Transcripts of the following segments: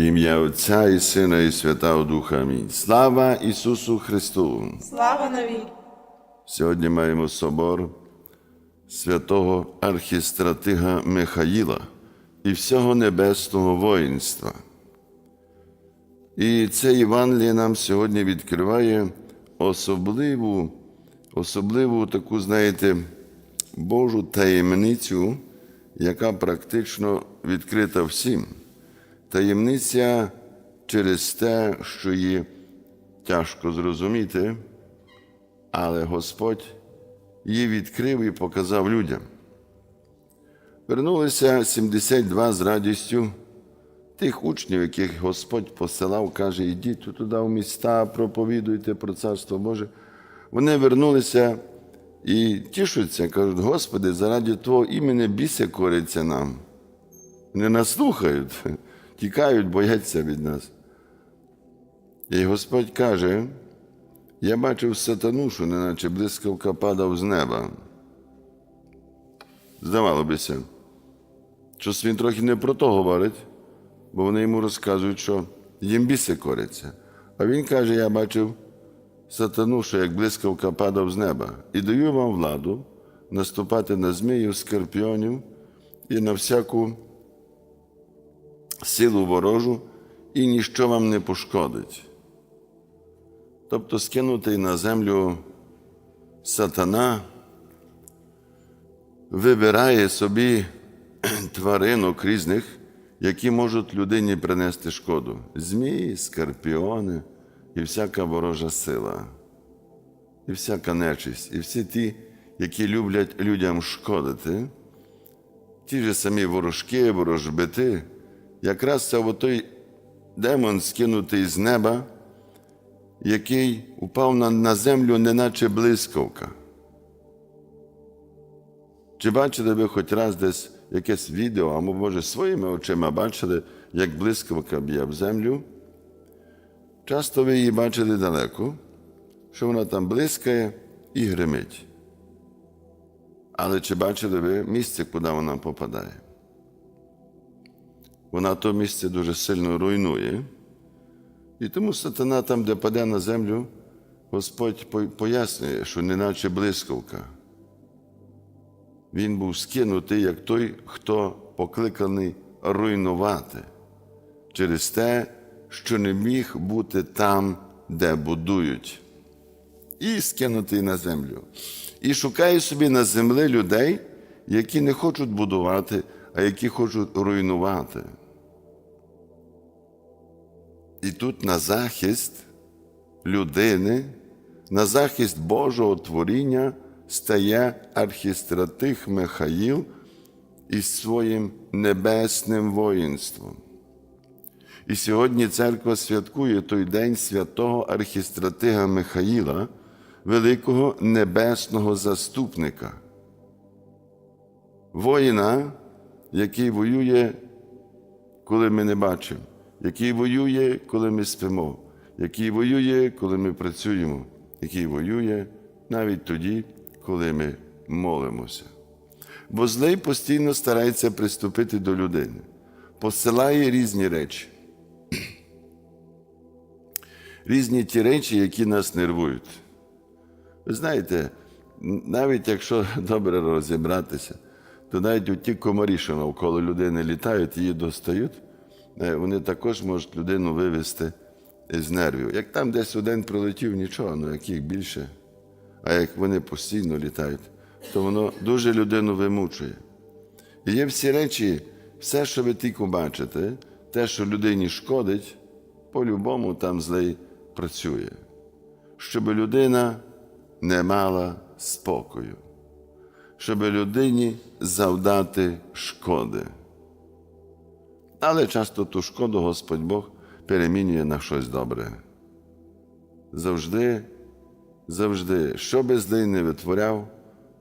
Ім'я Отця і Сина, і Святого Духа. Амінь. Слава Ісусу Христу! Слава навіки! Сьогодні маємо собор святого архістратига Михаїла і всього небесного воїнства. І це Євангеліє нам сьогодні відкриває особливу, особливу таку, знаєте, Божу таємницю, яка практично відкрита всім. Таємниця через те, що її тяжко зрозуміти, але Господь її відкрив і показав людям. Вернулися 72 з радістю тих учнів, яких Господь посилав, каже, ідіть туди в міста, проповідуйте про Царство Боже. Вони вернулися і тішуться, кажуть, Господи, заради Твого імені біси коряться нам. Не нас слухають, тікають, бояться від нас. І Господь каже, я бачив сатану, що неначе блискавка падав з неба. Здавалося, щось він трохи не про то говорить, бо вони йому розказують, що їм біси коряться. А він каже: я бачив сатану, як блискавка падав з неба, і даю вам владу наступати на змію, скорпіонів і на всяку силу ворожу, і ніщо вам не пошкодить. Тобто скинутий на землю сатана вибирає собі тваринок різних, які можуть людині принести шкоду. Змії, скорпіони і всяка ворожа сила, і всяка нечисть, і всі ті, які люблять людям шкодити, ті ж самі ворожки, ворожбити, якраз це той демон, скинутий з неба який упав на, землю, неначе блискавка. Чи бачили ви хоч раз десь якесь відео, або, може, своїми очима бачили, як блискавка б'є в землю? Часто ви її бачили далеко, що вона там блискає і гримить. Але чи бачили ви місце, куди вона попадає? Вона то місце дуже сильно руйнує. І тому сатана там, де паде на землю, Господь пояснює, що неначе блискавка. Він був скинутий як той, хто покликаний руйнувати через те, що не міг бути там, де будують, і скинутий на землю. І шукає собі на землі людей, які не хочуть будувати, а які хочуть руйнувати. І тут на захист людини, на захист Божого творіння стає архістратих Михаїл із своїм небесним воїнством. І сьогодні церква святкує той день святого архістратига Михаїла, великого небесного заступника, воїна, який воює, коли ми не бачимо який воює, коли ми спимо, який воює, коли ми працюємо, який воює навіть тоді, коли ми молимося. Бо злий постійно старається приступити до людини, посилає різні речі. Різні ті речі, які нас нервують. Ви знаєте, навіть якщо добре розібратися, то навіть ті комарі, що навколо людини літають, її достають. Е, вони також можуть людину вивести з нервів. Як там десь один прилетів, нічого, ну яких більше. А як вони постійно літають, то воно дуже людину вимучує. І є всі речі, все, що ви тільки бачите, те, що людині шкодить, по-любому там злий працює, щоб людина не мала спокою, щоб людині завдати шкоди. Але часто ту шкоду Господь Бог перемінює на щось добре. Завжди, завжди, що би злий не витворяв,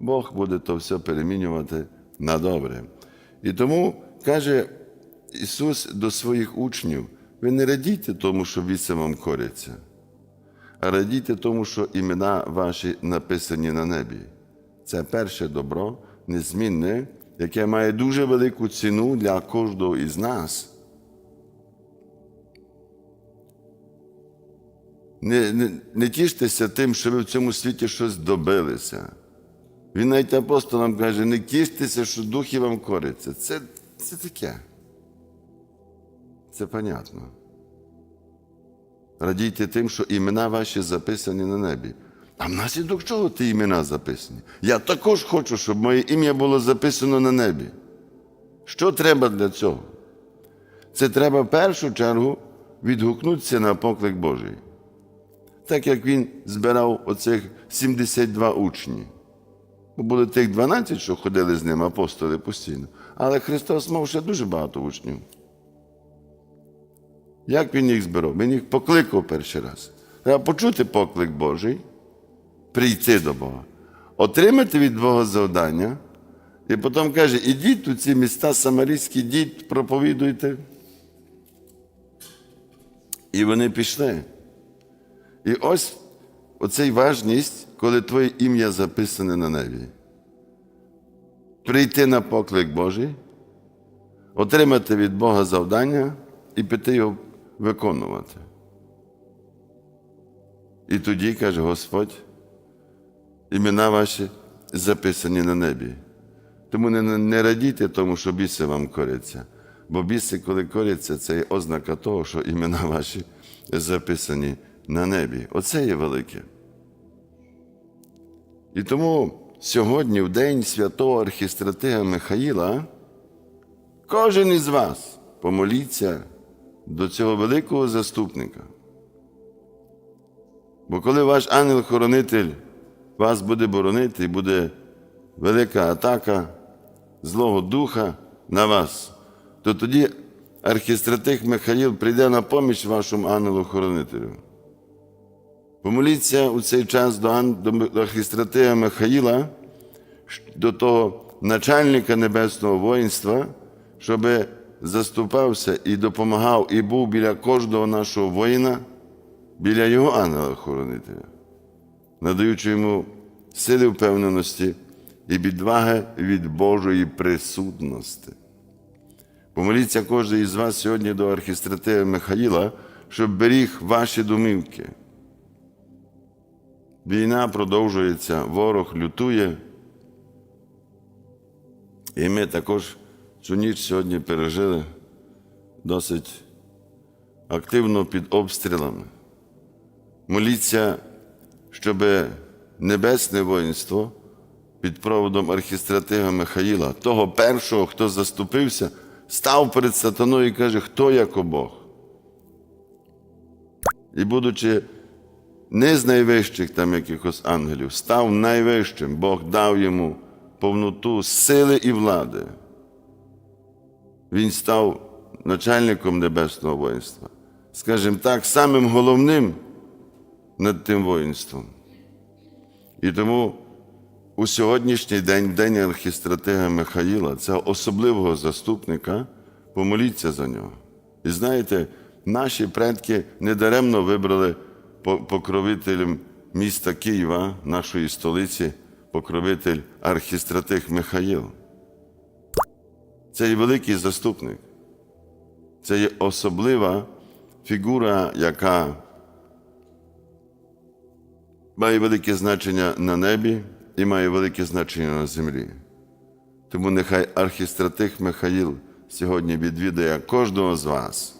Бог буде то все перемінювати на добре. І тому каже Ісус до своїх учнів: ви не радійте тому, що віце вам коряться, а радійте тому, що імена ваші написані на небі це перше добро, незмінне, яке має дуже велику ціну для кожного із нас. Не, не, не тіштеся тим, що ви в цьому світі щось добилися. Він навіть апостолам каже, не тіштеся, що духи вам кориться. Це, це таке. Це понятно. Радійте тим, що імена ваші записані на небі. А внаслідок чого ті імена записані? Я також хочу, щоб моє ім'я було записано на небі. Що треба для цього? Це треба в першу чергу відгукнутися на поклик Божий. Так як він збирав оцих 72 учні. Бо були тих 12, що ходили з ним апостоли постійно. Але Христос мав ще дуже багато учнів. Як він їх збирав? Він їх покликав перший раз. Треба почути поклик Божий, прийти до Бога, отримати від Бога завдання, і потім каже: ідіть у ці міста самарійські, ідіть, проповідуйте. І вони пішли. І ось оцей важність, коли твоє ім'я записане на небі. Прийти на поклик Божий, отримати від Бога завдання і піти його виконувати. І тоді, каже Господь, імена ваші записані на небі. Тому не, не радійте тому, що біси вам коряться. Бо біси, коли коряться, це є ознака того, що імена ваші записані на небі. Оце є велике. І тому сьогодні, в день святого архістратига Михаїла, кожен із вас помоліться до цього великого заступника. Бо коли ваш ангел-хоронитель вас буде боронити, і буде велика атака Злого Духа на вас, то тоді архістратих Михаїл прийде на поміч вашому ангелу-хоронителю. Помоліться у цей час до, ан- архістратига Михаїла, до того начальника небесного воїнства, щоб заступався і допомагав, і був біля кожного нашого воїна, біля його ангела-хоронителя, надаючи йому сили впевненості і відваги від Божої присутності. Помоліться кожен із вас сьогодні до архістратига Михаїла, щоб беріг ваші домівки. Війна продовжується, ворог лютує. І ми також цю ніч сьогодні пережили досить активно під обстрілами. Моліться, щоб небесне воїнство під проводом архістратига Михаїла, того першого, хто заступився, став перед сатаною і каже, хто як Бог. І будучи не з найвищих там якихось ангелів, став найвищим, Бог дав йому повноту сили і влади. Він став начальником небесного воїнства, скажімо так, самим головним над тим воїнством. І тому у сьогоднішній день, в день архістратига Михаїла, цього особливого заступника, помоліться за нього. І знаєте, наші предки недаремно вибрали покровителем міста Києва, нашої столиці, покровитель архістратих Михаїл. Це є великий заступник. Це є особлива фігура, яка має велике значення на небі і має велике значення на землі. Тому нехай архістратих Михаїл сьогодні відвідає кожного з вас.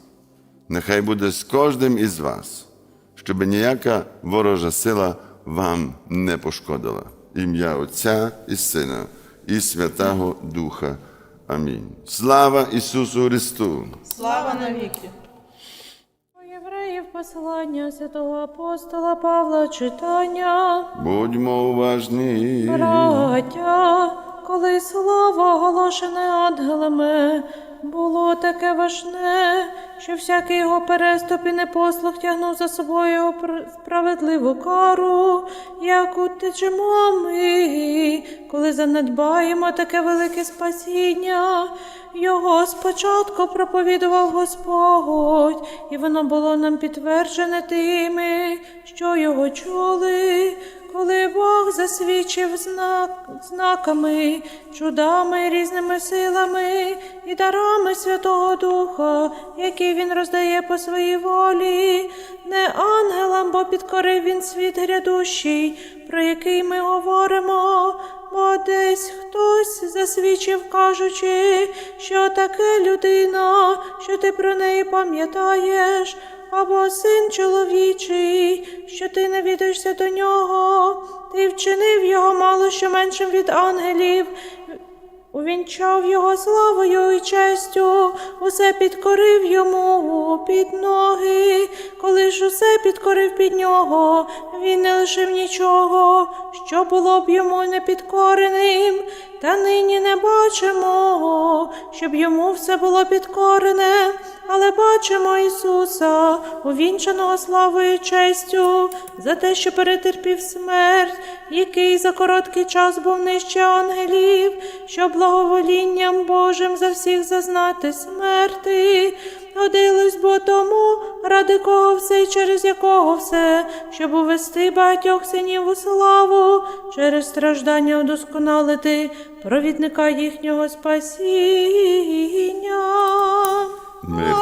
Нехай буде з кожним із вас, щоб ніяка ворожа сила вам не пошкодила. Ім'я Отця і Сина, і Святого Духа. Амінь. Слава Ісусу Христу! Слава навіки! Посилання святого апостола Павла читання. Будьмо уважні. Браття, коли слово оголошене ангелами, було таке важне, що всякий його переступ і непослух тягнув за собою пр- справедливу кару, як утечемо ми, коли занедбаємо таке велике спасіння. Його спочатку проповідував Господь, і воно було нам підтверджене тими, що його чули, коли Бог засвідчив знак, знаками, чудами, різними силами і дарами Святого Духа, які він роздає по своїй волі, не ангелам, бо підкорив він світ грядущий, про який ми говоримо. Бо десь хтось засвідчив, кажучи, що таке людина, що ти про неї пам'ятаєш, або син чоловічий, що ти не відаєшся до нього, ти вчинив його мало що меншим від ангелів. Увінчав його славою і честю, усе підкорив йому під ноги, коли ж усе підкорив під нього, він не лишив нічого, що було б йому непідкореним, та нині не бачимо, щоб йому все було підкорене, але бачимо Ісуса, увінчаного славою і честю, за те, що перетерпів смерть, який за короткий час був нижче ангелів, щоб благоволінням Божим за всіх зазнати смерти. Годилось бо тому, ради кого все і через якого все, щоб увести багатьох синів у славу, через страждання удосконалити провідника їхнього спасіння. Мир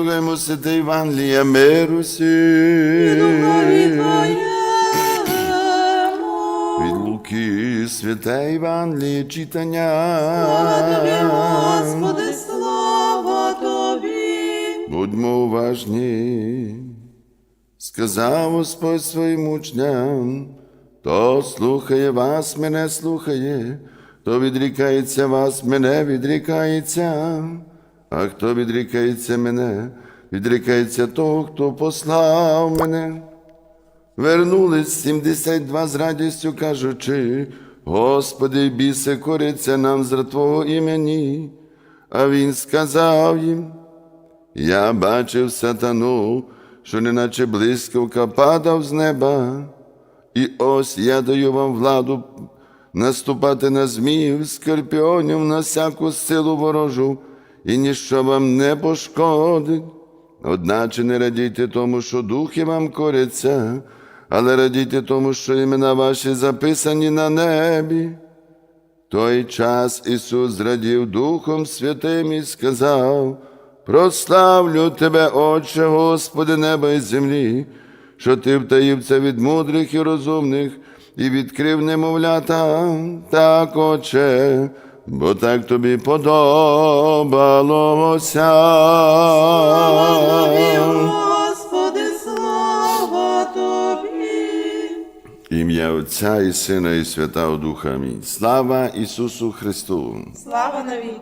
вислухаймо святе Євангелія миру. Від Луки святе Євангеліє читання. Слава тобі, Господи, слава тобі. Будьмо уважні, сказав Господь своїм учням, хто слухає вас, мене слухає, хто відрікається вас, мене відрікається, а хто відрікається мене, відрікається того, хто послав мене. Вернулись 72 з радістю, кажучи, Господи, біси коряться нам за Твого імені. А він сказав їм, я бачив сатану, що неначе блискавка падав з неба, і ось я даю вам владу наступати на зміїв, скорпіонів, на всяку силу ворожу, і ніщо вам не пошкодить. Одначе не радійте тому, що духи вам коряться, але радійте тому, що імена ваші записані на небі. Той час Ісус зрадів Духом Святим і сказав, прославлю Тебе, Отче, Господи, неба і землі, що Ти втаїв це від мудрих і розумних і відкрив немовлята, так, Отче, бо так тобі подобалося. Тобі, Господи, слава тобі. Ім'я Отця і Сина, і Святого Духа. Амінь. Слава Ісусу Христу! Слава навіки.